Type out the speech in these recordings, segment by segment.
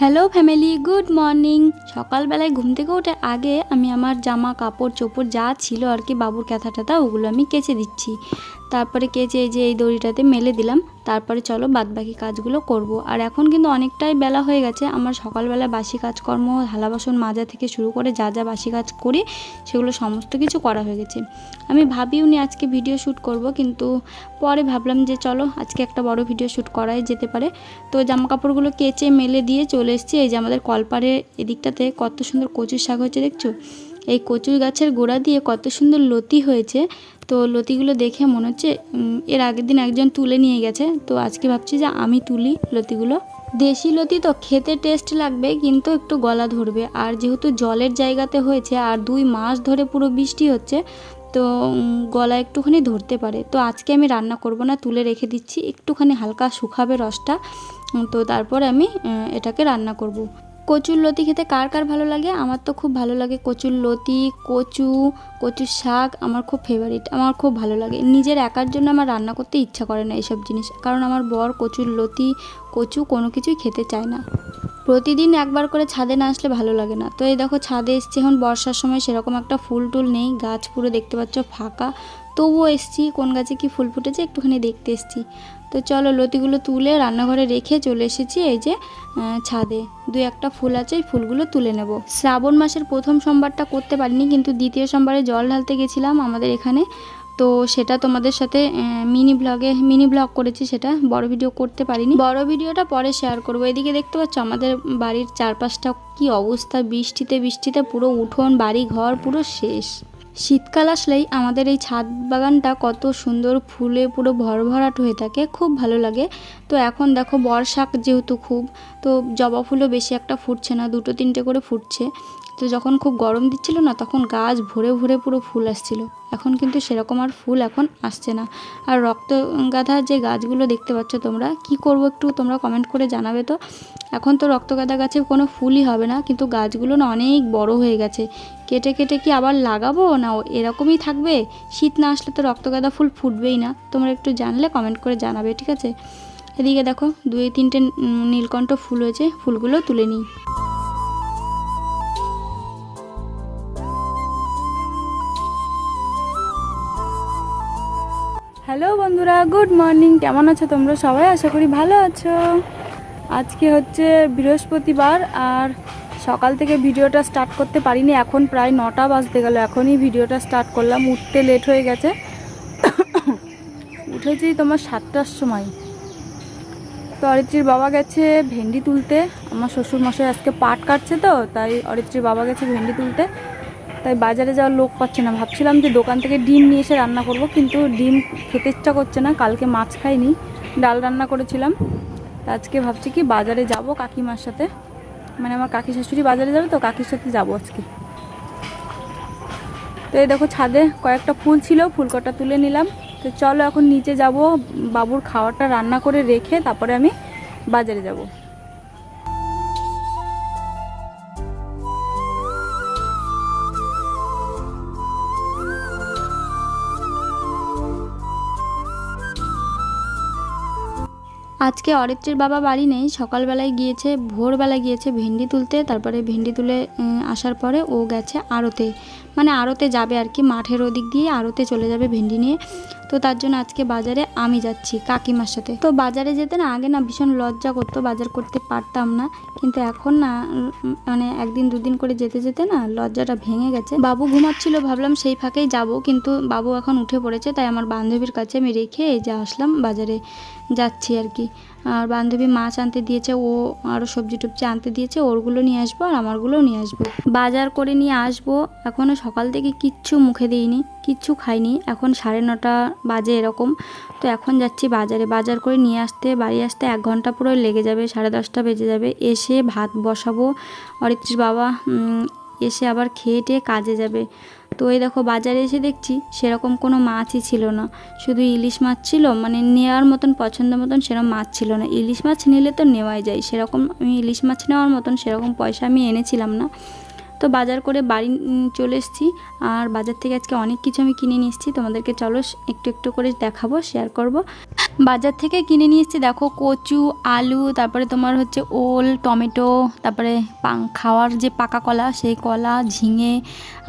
Hello family good morning সকালবেলায় ঘুম থেকে ওঠে আগে আমি আমার জামা, কাপড়, চোপড় যা ছিল আর কি বাবুর ক্যাথা ট্যাথা ওগুলো আমি কেচে দিচ্ছি। তারপরে কেচে এই যে এই দড়িটাতে মেলে দিলাম, তারপরে চলো বাদবাকি কাজগুলো করব। আর এখন কিন্তু অনেকটাই বেলা হয়ে গেছে, আমার সকালবেলা বাসি কাজকর্ম, থালা বাসন মাজা থেকে শুরু করে যা যা বাসি কাজ করি, সেগুলো সমস্ত কিছু করা হয়ে গেছে। আমি ভাবিও নি আজকে ভিডিও শ্যুট করব, কিন্তু পরে ভাবলাম যে চলো আজকে একটা বড় ভিডিও শ্যুট করাই যেতে পারে। তো জামা কাপড়গুলো কেচে মেলে দিয়ে চলে এসেছি, এই যে আমাদের কলপাড়ের এদিকটাতে কত সুন্দর কচুর শাক হয়েছে দেখছ? এই কচুর গাছের গোড়া দিয়ে কত সুন্দর লতি হয়েছে। তো লতিগুলো দেখে মনে হচ্ছে এর আগের দিন একজন তুলে নিয়ে গেছে। তো আজকে ভাবছি যে আমি তুলি লতিগুলো। দেশি লতি তো খেতে টেস্ট লাগবে, কিন্তু একটু গলা ধরবে। আর যেহেতু জলের জায়গাতে হয়েছে, আর দুই মাস ধরে পুরো বৃষ্টি হচ্ছে, তো গলা একটুখানি ধরতে পারে। তো আজকে আমি রান্না করব না, তুলে রেখে দিচ্ছি। একটুখানি হালকা শুকাবে রসটা তো তারপরে আমি এটাকে রান্না করব। কচুর লতি খেতে কার কার ভালো লাগে? আমার তো খুব ভালো লাগে কচুর লতি, কচু, কচুর শাক আমার খুব ফেভারিট আমার খুব ভালো লাগে। নিজের একার জন্য আমার রান্না করতে ইচ্ছা করে না এইসব জিনিস, কারণ আমার বর কচুর লতি, কচু কোনো কিছুই খেতে চায় না। প্রতিদিন একবার করে ছাদে না আসলে ভালো লাগে না। তো এই দেখো ছাদে এসছে, এখন বর্ষার সময় সেরকম একটা ফুল টুল নেই, গাছ পুরো দেখতে পাচ্ছ ফাঁকা। তবুও এসছি, কোন গাছে কি ফুল ফুটেছে একটুখানি দেখতে এসছি। তো চলো লতিগুলো তুলে রান্নাঘরে রেখে চলে এসেছি এই যে ছাদে। দু একটা ফুল আছে, এই ফুলগুলো তুলে নেব। শ্রাবণ মাসের প্রথম সোমবারটা করতে পারিনি, কিন্তু দ্বিতীয় সোমবারে জল ঢালতে গেছিলাম আমাদের এখানে। তো সেটা তোমাদের সাথে মিনি ব্লগে মিনি ব্লগ করেছি সেটা, বড় ভিডিও করতে পারিনি। বড় ভিডিওটা পরে শেয়ার করব। এদিকে দেখতে পাচ্ছ আমাদের বাড়ির চারপাশটা কি অবস্থা, বৃষ্টিতে বৃষ্টিতে পুরো উঠোন বাড়ি ঘর পুরো শেষ। শীতকাল আসলেই আমাদের এই ছাদ বাগানটা কত সুন্দর ফুলে পুরো ভরভরাট হয়ে থাকে, খুব ভালো লাগে। তো এখন দেখো বর্ষাক যেহেতু খুব, তো জবা ফুলও বেশি একটা ফুটছে না, দুটো তিনটে করে ফুটছে। তো যখন খুব গরম দিচ্ছিল না, তখন গাছ ভরে ভরে পুরো ফুল আসছিল। এখন কিন্তু সেরকম আর ফুল এখন আসছে না। আর রক্ত গাঁদা যে গাছগুলো দেখতে পাচ্ছ তোমরা, কি করব একটু তোমরা কমেন্ট করে জানাবে তো? এখন তো রক্ত রক্তগাঁদা গাছে কোনো ফুলই হবে না, কিন্তু গাছগুলো না অনেক বড় হয়ে গেছে। কেটে কেটে কি আবার লাগাবো না এরকমই থাকবে? শীত না আসলে তো রক্ত রক্তগাঁদা ফুল ফুটবেই না। তোমরা একটু জানলে কমেন্ট করে জানাবে, ঠিক আছে? এদিকে দেখো, দুই তিনটে নীলকণ্ঠ ফুল হয়েছে, ফুলগুলো তুলে নিই। হ্যালো বন্ধুরা, গুড মর্নিং। কেমন আছো তোমরা সবাই? আশা করি ভালো আছো। আজকে হচ্ছে বৃহস্পতিবার আর সকাল থেকে ভিডিওটা স্টার্ট করতে পারিনি। এখন প্রায় নটা বাজতে গেল। এখনই ভিডিওটা স্টার্ট করলাম। উঠতে লেট হয়ে গেছে। উঠেছি তোমার সাতটার সময়। তো অরিত্রীর বাবা গেছে ভেন্ডি তুলতে। আমার শ্বশুর মশাই আজকে পাট কাটছে তো, তাই অরিত্রীর বাবা গেছে ভেন্ডি তুলতে। তাই বাজারে যাওয়ার লোক পাচ্ছে না। ভাবছিলাম যে দোকান থেকে ডিম নিয়ে এসে রান্না করব, কিন্তু ডিম খেতে ইচ্ছা করছে না। কালকে মাছ খাইনি, ডাল রান্না করেছিলাম। তা আজকে ভাবছি কি বাজারে যাব কাকিমার সাথে। মানে আমার কাকি শাশুড়ি বাজারে যাবে তো, কাকির সাথে যাব আজকে। তো এই দেখো ছাদে কয়েকটা ফুল ছিল ফুল কটা তুলে নিলাম। তো চলো এখন নিচে যাব, বাবুর খাওয়াটা রান্না করে রেখে তারপরে আমি বাজারে যাব। আজকে অরিত্রের বাবা বাড়ি নেই, সকালবেলায় গিয়েছে, ভোরবেলায় গিয়েছে ভেন্ডি তুলতে, তারপরে ভেন্ডি তুলে আসার পরে ও গেছে আড়তে মানে আড়তে যাবে আর কি, মাঠের ওদিক দিয়ে আড়তে চলে যাবে ভেন্ডি নিয়ে। তো তার জন্য আজকে বাজারে আমি যাচ্ছি কাকিমার সাথে। তো বাজারে যেতে না আগে না ভীষণ লজ্জা করতো, বাজার করতে পারতাম না। কিন্তু এখন না মানে একদিন দুদিন করে যেতে যেতে না লজ্জাটা ভেঙে গেছে। বাবু ঘুমাচ্ছিল, ভাবলাম সেই ফাঁকেই যাব। কিন্তু বাবু এখন উঠে পড়েছে, তাই আমার বান্ধবীর কাছে আমি রেখে এই যে আসলাম বাজারে যাচ্ছি আর কি। আর বান্ধবী মাছ আনতে দিয়েছে, ও আরও সবজি টবজি আনতে দিয়েছে, ওরগুলো নিয়ে আসব আর আমারগুলোও নিয়ে আসব। বাজার করে নিয়ে আসব এখনও সকাল থেকে কিচ্ছু মুখে দিইনি, কিচ্ছু খাইনি। এখন সাড়ে নটা বাজে এরকম। তো এখন যাচ্ছি বাজারে। বাজার করে নিয়ে আসতে, বাড়ি আসতে এক ঘণ্টা পুরো লেগে যাবে, সাড়ে দশটা বেজে যাবে। এসে ভাত বসাবো। অরিত্রীর বাবা এসে আবার খেয়ে টেয়ে কাজে যাবে। তো এই দেখো, বাজারে এসে দেখছি সেরকম কোনো মাছই ছিল না। শুধু ইলিশ মাছ ছিল মানে নেওয়ার মতন, পছন্দ মতন সেরকম মাছ ছিল না। ইলিশ মাছ নিলে তো নেওয়াই যায়। সেরকম, আমি ইলিশ মাছ নেওয়ার মতন সেরকম পয়সা আমি এনেছিলাম না। তো বাজার করে বাড়ি চলে এসেছি। আর বাজার থেকে আজকে অনেক কিছু আমি কিনে নিয়ে এসেছি। তোমাদেরকে চলো একটু একটু করে দেখাবো শেয়ার করব। বাজার থেকে কিনে নিয়ে এসেছি, দেখো কচু, আলু, তারপরে তোমার হচ্ছে ওল, টমেটো, তারপরে খাওয়ার যে পাকা কলা, সেই কলা, ঝিঙে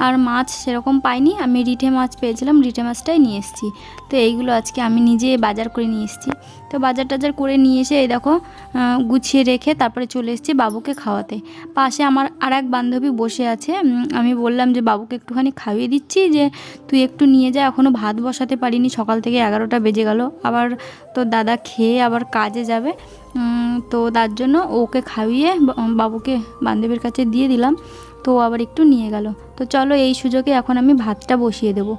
আর মাছ সেরকম পাইনি। আমি রিঠে মাছ পেয়েছিলাম, রিঠে মাছটাই নিয়ে এসেছি। তো এইগুলো আজকে আমি নিজে বাজার করে নিয়ে এসেছি। তো বাজার টাজার করে নিয়ে এসে এই দেখো গুছিয়ে রেখে তারপরে চলে এসেছি বাবুকে খাওয়াতে। পাশে আমার আর এক বান্ধবী বসে আছে আমি বললাম যে, বাবুকে একটুখানি খাইয়ে দিচ্ছি যে, তুই একটু নিয়ে যা এখনও ভাত বসাতে পারিনি, সকাল থেকে এগারোটা বেজে গেল। আবার তোর দাদা খেয়ে আবার কাজে যাবে। তো তার জন্য ওকে খাইয়ে বাবুকে বান্ধবীর কাছে দিয়ে দিলাম। তো আবার একটু নিয়ে গেল। তো চলো এই সুযোগে এখন আমি ভাতটা বসিয়ে দেবো।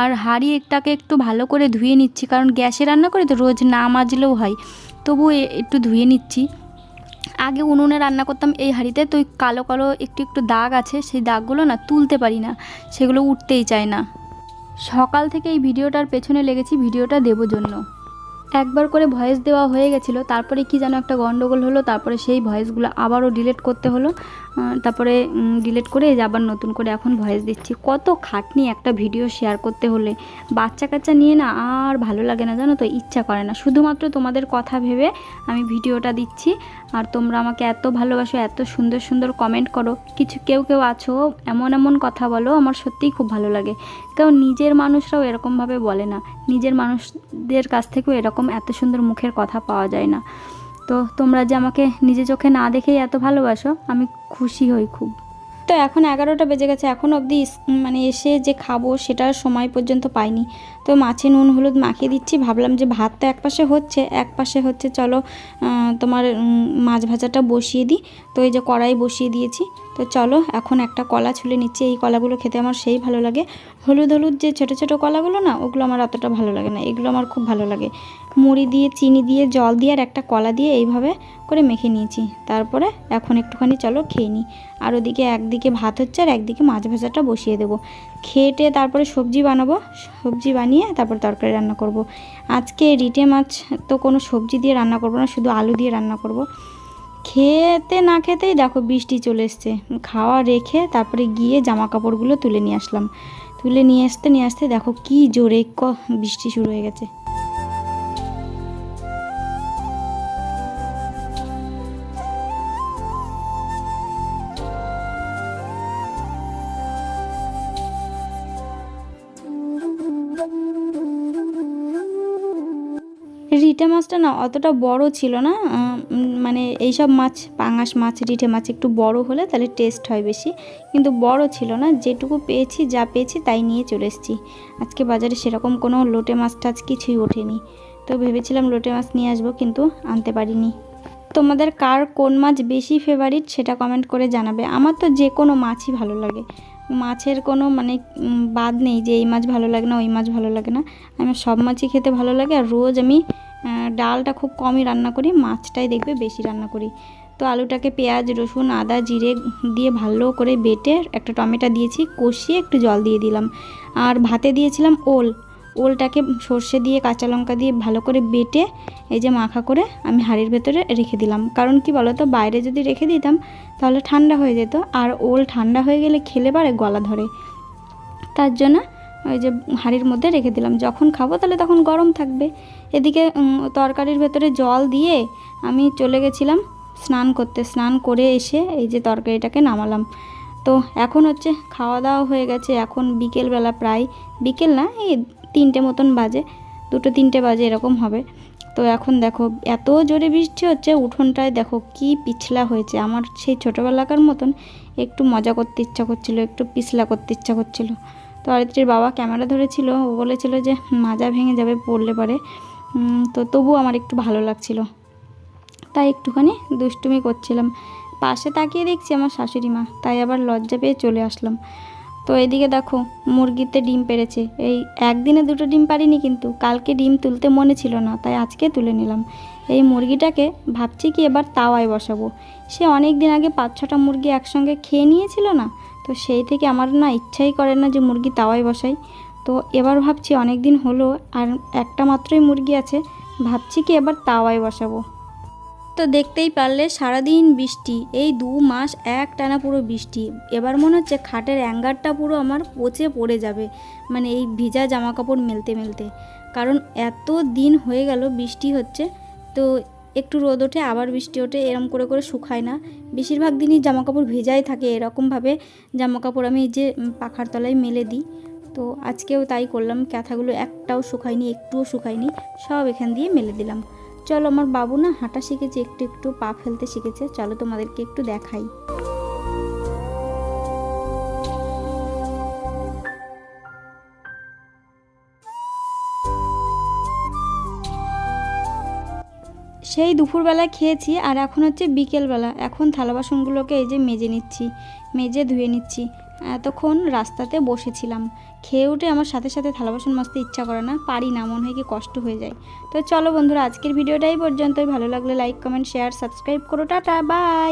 আর হাঁড়ি একটাকে একটু ভালো করে ধুয়ে নিচ্ছি, কারণ গ্যাসে রান্না করে তো রোজ না মাজলেও হয়। তবু একটু ধুয়ে নিচ্ছি। আগে উনুনে রান্না করতাম এই হাঁড়িতে, তো কালো কালো একটু একটু দাগ আছে, সেই দাগগুলো না তুলতে পারি না, সেগুলো উঠতেই চায় না। সকাল থেকে এই ভিডিওটার পেছনে লেগেছি, ভিডিওটা দেবো জন্য। একবার করে ভয়েস দেওয়া হয়ে গেছিল, তারপরে কি যেন একটা গন্ডগোল হলো, তারপরে সেই ভয়েসগুলো আবারও ডিলিট করতে হলো। তারপরে ডিলিট করে আবার নতুন করে এখন ভয়েস দিচ্ছি। কত খাটনি একটা ভিডিও শেয়ার করতে হলে। বাচ্চা কাচ্চা নিয়ে না আর ভালো লাগে না, জানো তো? ইচ্ছা করে না। শুধুমাত্র তোমাদের কথা ভেবে আমি ভিডিওটা দিচ্ছি। আর তোমরা আমাকে এত ভালোবাসো, এত সুন্দর সুন্দর কমেন্ট করো। কিছু কেউ কেউ আছো, এমন এমন কথা বলো, আমার সত্যিই খুব ভালো লাগে। কারণ নিজের মানুষরাও এরকমভাবে বলে না। নিজের মানুষদের কাছ থেকেও এরকম এত সুন্দর মুখের কথা পাওয়া যায় না। তো তোমরা যে আমাকে নিজে চোখে না দেখেই এত ভালোবাসো, আমি খুশি হই খুব। তো এখন এগারোটা বেজে গেছে, এখন অবধি মানে এসে যে খাব সেটার সময় পর্যন্ত পাইনি। তো মাছে নুন, হলুদ মাখিয়ে দিচ্ছি, ভাবলাম যে ভাত তো এক পাশে হচ্ছে এক পাশে হচ্ছে চলো তোমার মাছ ভাজাটা বসিয়ে দিই। তো এই যে কড়াই বসিয়ে দিয়েছি, তো চলো এখন একটা কলা ছুলে নিচ্ছি, এই কলাগুলো খেতে আমার সেই ভালো লাগে। হলুদ হলুদ যে ছোটো ছোটো কলাগুলো না, ওগুলো আমার অতটা ভালো লাগে না, এগুলো আমার খুব ভালো লাগে। মুড়ি দিয়ে, চিনি দিয়ে, জল দিয়ে আর একটা কলা দিয়ে এইভাবে করে মেখে নিয়েছি। তারপরে এখন একটুখানি চলো খেয়ে নিই। আর ওদিকে একদিকে ভাত হচ্ছে আর একদিকে মাছ ভাজাটা বসিয়ে দেবো। খেটে তারপরে সবজি বানাবো, সবজি বানিয়ে তারপর তরকারি রান্না করব। আজকে রিটে মাছ তো কোনো সবজি দিয়ে রান্না করব না, শুধু আলু দিয়ে রান্না করব। খেতে না খেতেই দেখো বৃষ্টি চলে এসছে। খাওয়া রেখে তারপরে গিয়ে জামা কাপড়গুলো তুলে নিয়ে আসলাম। তুলে নিয়ে আসতে নিয়ে আসতে দেখো কি জোরে বৃষ্টি শুরু হয়ে গেছে। রিঠে মাছটা না অতটা বড় ছিল না মানে এইসব মাছ, পাঙাশ মাছ, রিঠে মাছ একটু বড় হলে তাহলে টেস্ট হয় বেশি। কিন্তু বড় ছিল না, যেটুকু পেয়েছি, যা পেয়েছি তাই নিয়ে চলে এসেছি। আজকে বাজারে সেরকম কোনো লোটে মাছ টাছ কিছুই ওঠেনি। তো ভেবেছিলাম লোটে মাছ নিয়ে আসব, কিন্তু আনতে পারিনি। তোমাদের কার কোন মাছ বেশি ফেভারিট সেটা কমেন্ট করে জানাবে। আমার তো যে কোনো মাছই ভালো লাগে। মাছের কোনো মানে বাদ নেই যে এই মাছ ভালো লাগে না, ওই মাছ ভালো লাগে না। আমার সব মাছই খেতে ভালো লাগে আর রোজ আমি ডালটা খুব কমই রান্না করি, মাছটাই দেখবে বেশি রান্না করি। তো আলুটাকে পেঁয়াজ, রসুন, আদা, জিরে দিয়ে ভালো করে বেটে একটা টমেটো দিয়েছি, কষিয়ে একটু জল দিয়ে দিলাম। আর ভাতে দিয়েছিলাম ওল। ওলটাকে সর্ষে দিয়ে, কাঁচা লঙ্কা দিয়ে ভালো করে বেটে এই যে মাখা করে আমি হাঁড়ির ভেতরে রেখে দিলাম। কারণ কি বলো তো বাইরে যদি রেখে দিতাম তাহলে ঠান্ডা হয়ে যেত আর ওল ঠান্ডা হয়ে গেলে খেলে পারে গলা ধরে। তার জন্য ওই যে হাঁড়ির মধ্যে রেখে দিলাম। যখন খাব তাহলে তখন গরম থাকবে। এদিকে তরকারির ভেতরে জল দিয়ে আমি চলে গেছিলাম স্নান করতে। স্নান করে এসে এই যে তরকারিটাকে নামালাম। তো এখন হচ্ছে খাওয়া দাওয়া হয়ে গেছে। এখন বিকেলবেলা প্রায়, বিকেল না, এই তিনটে মতন বাজে, দুটো তিনটে বাজে এরকম হবে। তো এখন দেখো, এত জোরে বৃষ্টি হচ্ছে, উঠোনটায় দেখো কি পিছলা হয়েছে। আমার সেই ছোটোবেলাকার মতন একটু মজা করতে ইচ্ছা করছিল, একটু পিছলা করতে ইচ্ছা করছিল। তো আরিত্রির বাবা ক্যামেরা ধরেছিল, ও বলেছিল যে, মাজা ভেঙে যাবে পড়লে পারে। তো তবুও আমার একটু ভালো লাগছিল। তাই একটুখানি দুষ্টুমি করছিলাম। পাশে তাকিয়ে দেখছি আমার শাশুড়ি মা, তাই আবার লজ্জা পেয়ে চলে আসলাম। তো এদিকে দেখো, মুরগিতে ডিম পেরেছে। এই একদিনে দুটো ডিম পারিনি কিন্তু, কালকে ডিম তুলতে মনে ছিল না, তাই আজকে তুলে নিলাম। এই মুরগিটাকে ভাবছি কি এবার তাওয়ায় বসাবো। সে অনেক দিন আগে পাঁচ ছটা মুরগি একসঙ্গে খেয়ে নিয়েছিল না, তো সেই থেকে আমার না ইচ্ছাই করে না যে মুরগি তাওয়ায় বসাই। তো এবার ভাবছি অনেক দিন হলো আর একটা মাত্রই মুরগি আছে, ভাবছি কি এবার তাওয়ায় বসাবো। তো দেখতেই পারলে সারাদিন বৃষ্টি, এই দু মাস এক টানা পুরো বৃষ্টি। এবার মনে হচ্ছে খাটের অ্যাঙ্গারটা পুরো আমার পচে পড়ে যাবে মানে এই ভিজা জামা কাপড় মেলতে মেলতে। কারণ এত দিন হয়ে গেল বৃষ্টি হচ্ছে, তো একটু রোদ ওঠে, আবার বৃষ্টি ওঠে, এরম করে করে শুকায় না। বেশিরভাগ দিনই জামা কাপড় ভেজাই থাকে, এরকমভাবে জামা কাপড় আমি যে পাখার তলায় মেলে দিই। তো আজকেও তাই করলাম, ক্যাথাগুলো একটাও শুকায়নি, একটুও শুকায়নি, সব এখান দিয়ে মেলে দিলাম। চলো, আমার বাবু না হাঁটা শিখেছে, একটু একটু পা ফেলতে শিখেছে। চলো তোমাদেরকে একটু দেখাই। সেই দুপুরবেলা খেয়েছি, আর এখন হচ্ছে বিকেলবেলা। এখন থালা বাসনগুলোকে এই যে মেজে নিচ্ছি, মেজে ধুয়ে নিচ্ছি। এতক্ষণ রাস্তাতে বসেছিলাম। খেয়ে উঠে আমার সাথে সাথে থালা বাসন মাজতে ইচ্ছা করে না, পারি না, মনে হয় কি কষ্ট হয়ে যায়। তো চলো বন্ধুরা, আজকের ভিডিওটাই পর্যন্তই। ভালো লাগলে লাইক কমেন্ট শেয়ার সাবস্ক্রাইব করো। Tata bye